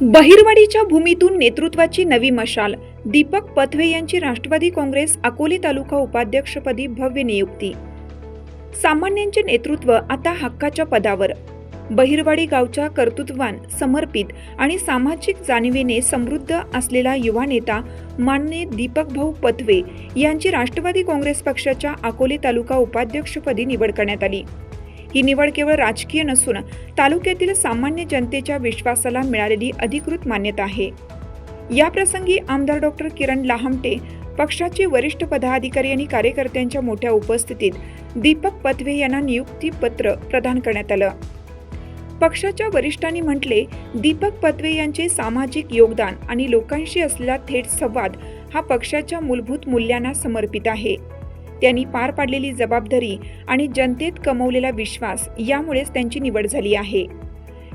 बहिरवाडीच्या भूमीतून नेतृत्वाची नवी मशाल. दीपक पथवे यांची राष्ट्रवादी काँग्रेस अकोले तालुका उपाध्यक्षपदी भव्य नियुक्ती. सामान्यांचे नेतृत्व आता हक्काच्या पदावर. बहिरवाडी गावच्या कर्तृत्वान समर्पित आणि सामाजिक जाणीवेने समृद्ध असलेला युवा नेता मान्य दीपक भाऊ पथवे यांची राष्ट्रवादी काँग्रेस पक्षाच्या अकोले तालुका उपाध्यक्षपदी निवड करण्यात आली. ही निवड केवळ राजकीय नसून तालुक्यातील सामान्य जनतेच्या विश्वासाला मिळालेली अधिकृत मान्यता आहे. या प्रसंगी आमदार डॉक्टर किरण लाहमटे पक्षाचे वरिष्ठ पदाधिकारी आणि कार्यकर्त्यांच्या मोठ्या उपस्थितीत दीपक पथवे यांना नियुक्तीपत्र प्रदान करण्यात आलं. पक्षाच्या वरिष्ठांनी म्हटले दीपक पथवे यांचे सामाजिक योगदान आणि लोकांशी असलेला थेट संवाद हा पक्षाच्या मूलभूत मूल्यांना समर्पित आहे. त्यांनी पार पाडलेली जबाबदारी आणि जनतेत कमवलेला विश्वास यामुळेच त्यांची निवड झाली आहे.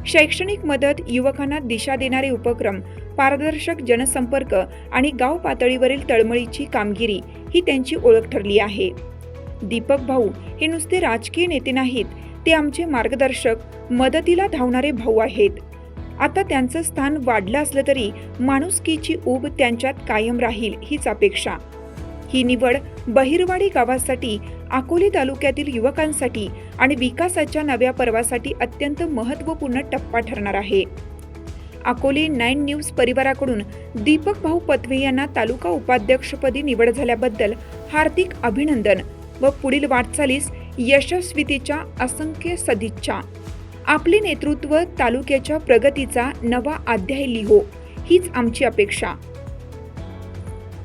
शैक्षणिक मदत युवकांना दिशा देणारे उपक्रम पारदर्शक जनसंपर्क आणि गाव पातळीवरील तळमळीची कामगिरी ही त्यांची ओळख ठरली आहे. दीपक भाऊ हे नुसते राजकीय नेते नाहीत ते आमचे मार्गदर्शक मदतीला धावणारे भाऊ आहेत. आता त्यांचं स्थान वाढलं असलं तरी माणुसकीची ऊब त्यांच्यात कायम राहील हीच अपेक्षा. ही निवड बहिरवाडी गावासाठी अकोले तालुक्यातील युवकांसाठी आणि विकासाच्या नव्या पर्वासाठी अत्यंत महत्त्वपूर्ण टप्पा ठरणार आहे. अकोले नाईन न्यूज परिवाराकडून दीपक भाऊ पथवे यांना तालुका उपाध्यक्षपदी निवड झाल्याबद्दल हार्दिक अभिनंदन व पुढील वाटचालीस यशस्वीतेच्या असंख्य सदिच्छा. आपले नेतृत्व तालुक्याच्या प्रगतीचा नवा अध्याय लिहो हीच आमची अपेक्षा.